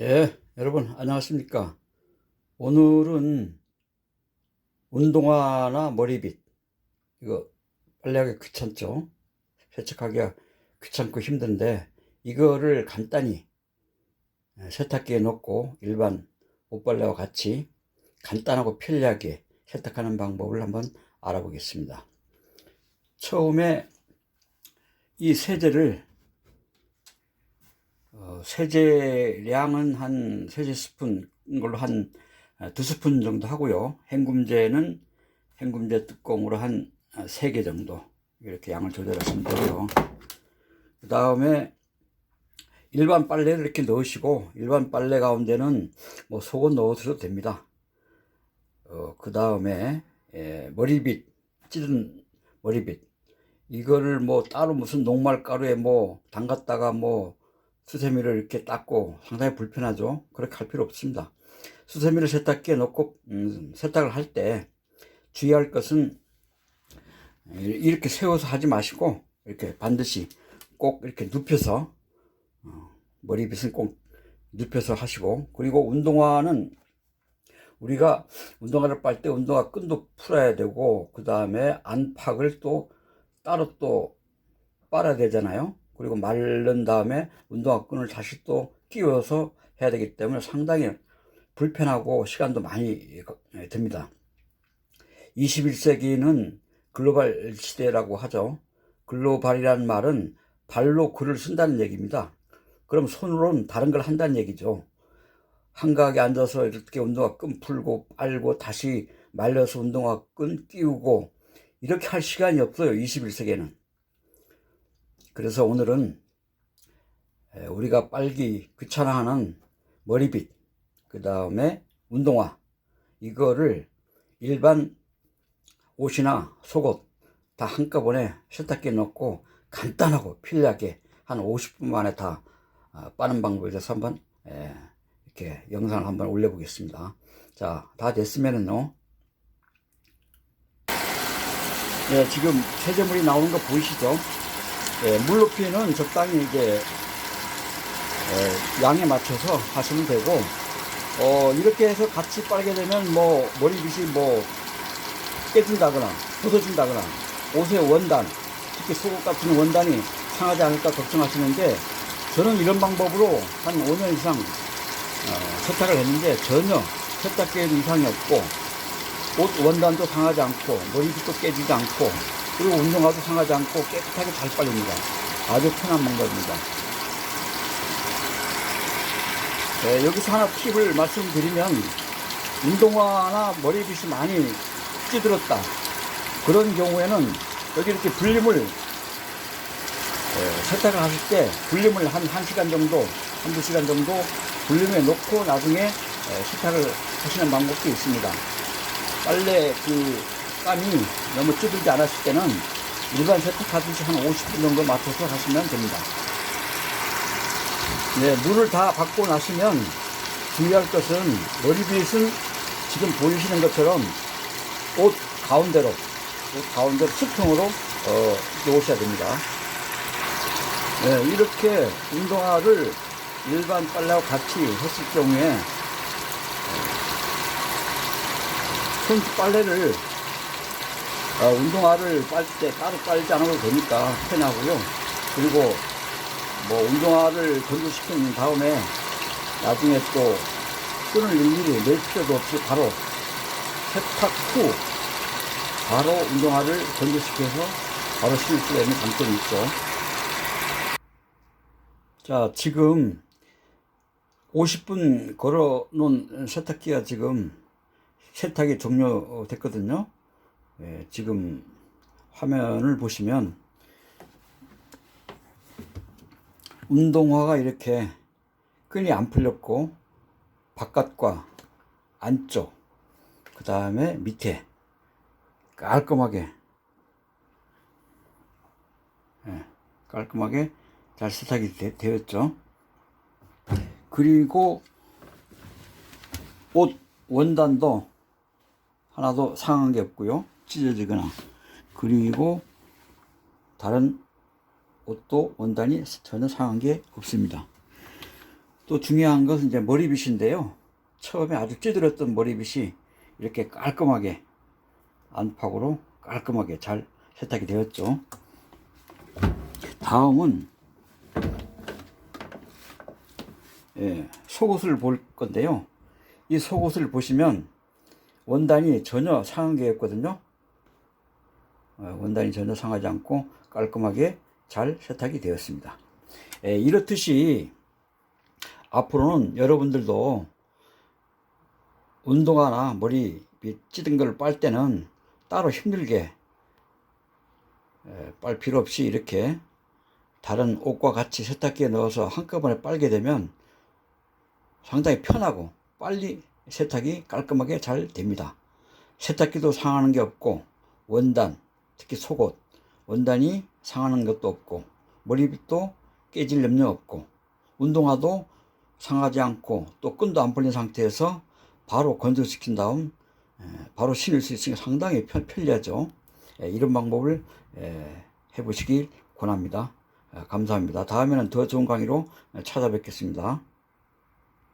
네, 여러분 안녕하십니까? 오늘은 운동화나 머리빗 이거 빨래하기 귀찮죠? 세척하기가 귀찮고 힘든데 이거를 간단히 세탁기에 넣고 일반 옷빨래와 같이 간단하고 편리하게 세탁하는 방법을 한번 알아보겠습니다. 처음에 이 세제를 어, 세제량은 한 세제 스푼 걸로 한 두 스푼 정도 하고요. 헹굼제는 헹굼제 뚜껑으로 한 세 개 정도 이렇게 양을 조절하시면 되고요. 그 다음에 일반 빨래를 이렇게 넣으시고 일반 빨래 가운데는 뭐 속은 넣으셔도 됩니다. 어, 그 다음에 예, 머리빗 찌든 머리빗 이거를 뭐 따로 무슨 녹말가루에 뭐 담갔다가 뭐 수세미를 이렇게 닦고 상당히 불편하죠. 그렇게 할 필요 없습니다. 수세미를 세탁기에 넣고 음, 세탁을 할 때 주의할 것은 이렇게 세워서 하지 마시고 이렇게 반드시 꼭 이렇게 눕혀서 어, 머리빗은 꼭 눕혀서 하시고 그리고 운동화는 우리가 운동화를 빨 때 운동화 끈도 풀어야 되고 그 다음에 안팎을 또 따로 또 빨아야 되잖아요. 그리고 마른 다음에 운동화 끈을 다시 또 끼워서 해야 되기 때문에 상당히 불편하고 시간도 많이 듭니다. 21세기는 글로벌 시대라고 하죠. 글로벌이라는 말은 발로 글을 쓴다는 얘기입니다. 그럼 손으로는 다른 걸 한다는 얘기죠. 한가하게 앉아서 이렇게 운동화 끈 풀고 빨고 다시 말려서 운동화 끈 끼우고 이렇게 할 시간이 없어요. 21세기에는. 그래서 오늘은 우리가 빨기 귀찮아하는 머리빗, 그 다음에 운동화, 이거를 일반 옷이나 속옷 다 한꺼번에 세탁기에 넣고 간단하고 편리하게 한 50분 만에 다 아, 빠는 방법에 대해서 한번 이렇게 영상을 한번 올려보겠습니다. 자, 다 됐으면은요. 네, 지금 세제물이 나오는 거 보이시죠? 네, 물 높이는 적당히 이제 에, 양에 맞춰서 하시면 되고 어, 이렇게 해서 같이 빨게 되면 뭐 머리빗이 뭐 깨진다거나 부서진다거나 옷의 원단 특히 속옷 같은 원단이 상하지 않을까 걱정하시는데 저는 이런 방법으로 한 5년 이상 어, 세탁을 했는데 전혀 세탁기에도 이상이 없고 옷 원단도 상하지 않고 머리빗도 깨지지 않고 그리고 운동화도 상하지 않고 깨끗하게 잘 빨립니다. 아주 편한 방법입니다. 네, 여기서 하나 팁을 말씀드리면 운동화나 머리빗이 많이 찌들었다. 그런 경우에는 여기 이렇게 불림을 네, 세탁을 하실 때 불림을 한 1시간 정도, 한두 시간 정도 불림에 놓고 나중에 네, 세탁을 하시는 방법도 있습니다. 빨래 그 땀이 너무 찌들지 않았을 때는 일반 세탁하듯이 한 50분 정도 맞춰서 하시면 됩니다. 네, 물을 다 받고 나시면 주의할 것은 머리빗은 지금 보이시는 것처럼 옷 가운데로, 옷 가운데로 수평으로 어, 놓으셔야 됩니다. 네, 이렇게 운동화를 일반 빨래와 같이 했을 경우에 손 빨래를 어, 운동화를 빨 때 따로 빨지 않아도 되니까 편하고요. 그리고 뭐 운동화를 건조시킨 다음에 나중에 또 끈을 일일이 낼 필요도 없이 바로 세탁 후 바로 운동화를 건조시켜서 바로 신을 수가 있는 장점이 있죠. 자, 지금 50분 걸어 놓은 세탁기가 지금 세탁이 종료됐거든요. 예, 지금 화면을 보시면 운동화가 이렇게 끈이 안 풀렸고 바깥과 안쪽 그 다음에 밑에 깔끔하게 예, 깔끔하게 잘 세탁이 되, 되었죠. 그리고 옷 원단도 하나도 상한 게 없고요. 찢어지거나 그리고 다른 옷도 원단이 전혀 상한 게 없습니다. 또 중요한 것은 이제 머리빗인데요. 처음에 아주 찌들었던 머리빗이 이렇게 깔끔하게 안팎으로 깔끔하게 잘 세탁이 되었죠. 다음은 예, 속옷을 볼 건데요. 이 속옷을 보시면 원단이 전혀 상한 게 없거든요. 어, 원단이 전혀 상하지 않고 깔끔하게 잘 세탁이 되었습니다. 예, 이렇듯이 앞으로는 여러분들도 운동화나 머리 밑 찌든 걸 빨 때는 따로 힘들게 에, 빨 필요 없이 이렇게 다른 옷과 같이 세탁기에 넣어서 한꺼번에 빨게 되면 상당히 편하고 빨리 세탁이 깔끔하게 잘 됩니다. 세탁기도 상하는 게 없고 원단, 특히 속옷, 원단이 상하는 것도 없고 머리빗도 깨질 염려 없고 운동화도 상하지 않고 또 끈도 안 풀린 상태에서 바로 건조시킨 다음 에, 바로 신을 수 있으니까 상당히 편, 편리하죠. 에, 이런 방법을 에, 해보시길 권합니다. 에, 감사합니다. 다음에는 더 좋은 강의로 찾아뵙겠습니다.